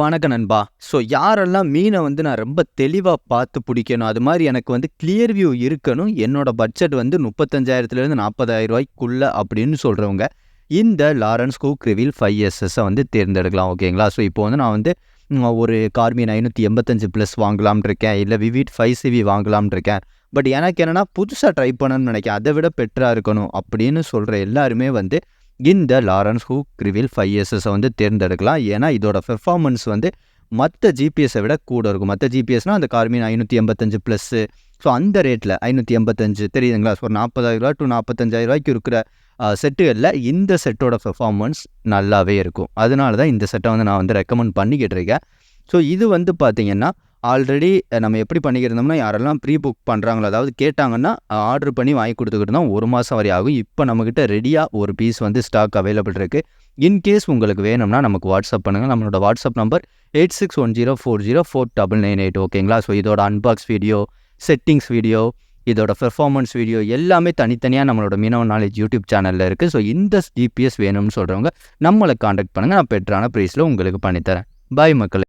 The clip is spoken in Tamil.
வணக்கம் நண்பா. ஸோ யாரெல்லாம் மீனை வந்து நான் ரொம்ப தெளிவாக பார்த்து பிடிக்கணும் அது மாதிரி எனக்கு வந்து கிளியர் வியூ இருக்கணும். என்னோட பட்ஜெட் வந்து 35,000லேருந்து 40,000 அப்படின்னு சொல்கிறவங்க இந்த லாரன்ஸ் ஹூக் ரிவீல் 5எஸ்எஸ்ஸ வந்து தேர்ந்தெடுக்கலாம். ஓகேங்களா? ஸோ இப்போ வந்து நான் வந்து ஒரு கார்மின் ஐநூற்றி எண்பத்தஞ்சு ப்ளஸ் வாங்கலாம்னு இருக்கேன். இல்லை விவிட் ஃபைவ் சிவி வாங்கலாம்னு இருக்கேன். பட் எனக்கு என்னென்னா புதுசாக ட்ரை பண்ணணும்னு நெனைக்கிறேன். அதை விட பெட்டராக இருக்கணும் அப்படின்னு சொல்கிற எல்லாருமே வந்து இந்த லாரன்ஸ் ஹூக் ரிவீல் 5எஸ்எஸ்ஸ வந்து தேர்ந்தெடுக்கலாம். ஏன்னா இதோட பெர்ஃபார்மன்ஸ் வந்து மற்ற ஜிபிஎஸை விட கூட இருக்கும். மற்ற ஜிபிஎஸ்னால் அந்த கார்மீன் ஐநூற்றி எண்பத்தஞ்சு ப்ளஸ்ஸு ஸோ அந்த ரேட்டில் ஐநூற்றி எண்பத்தஞ்சு தெரியுதுங்களா? ஸோ ரூ. 40,000 டூ ரூ. 45,000க்கு இருக்கிற செட்டுகளில் இந்த செட்டோட பெர்ஃபார்மன்ஸ் நல்லாவே இருக்கும். அதனால தான் இந்த செட்டை வந்து நான் வந்து ரெக்கமெண்ட் பண்ணிக்கிட்டு இருக்கேன். ஸோ இது வந்து பார்த்தீங்கன்னா, ஆல்ரெடி நம்ம எப்படி பண்ணிக்கிருந்தோம்னா, யாரெல்லாம் ப்ரீ புக் பண்ணுறாங்களோ அதாவது கேட்டாங்கன்னா ஆர்டர் பண்ணி வாங்கி கொடுத்துக்கிட்டு தான் ஒரு மாதம் வரை ஆகும். இப்போ நம்மக்கிட்ட ரெடியாக ஒரு பீஸ் வந்து ஸ்டாக் அவைலபிள் இருக்குது இன்கேஸ் உங்களுக்கு வேணும்னா நமக்கு வாட்ஸ்அப் பண்ணுங்க. நம்மளோட வாட்ஸ்அப் நம்பர் 8610404998 ஓகேங்களா? ஸோ இதோட அன்பாக்ஸ் வீடியோ, செட்டிங்ஸ் வீடியோ, இதோட பெர்ஃபார்மன்ஸ் வீடியோ எல்லாமே தனித்தனியாக நம்மளோட மீனவ நாலேஜ் யூடியூப் சேனலில் இருக்குது ஸோ இந்த ஜிபிஎஸ் வேணும்னு சொல்கிறவங்க நம்மளை காண்டாக்ட் பண்ணுங்கள் நான் பெட்டரான ப்ரைஸில் உங்களுக்கு பண்ணித்தரேன் பாய் மக்கள்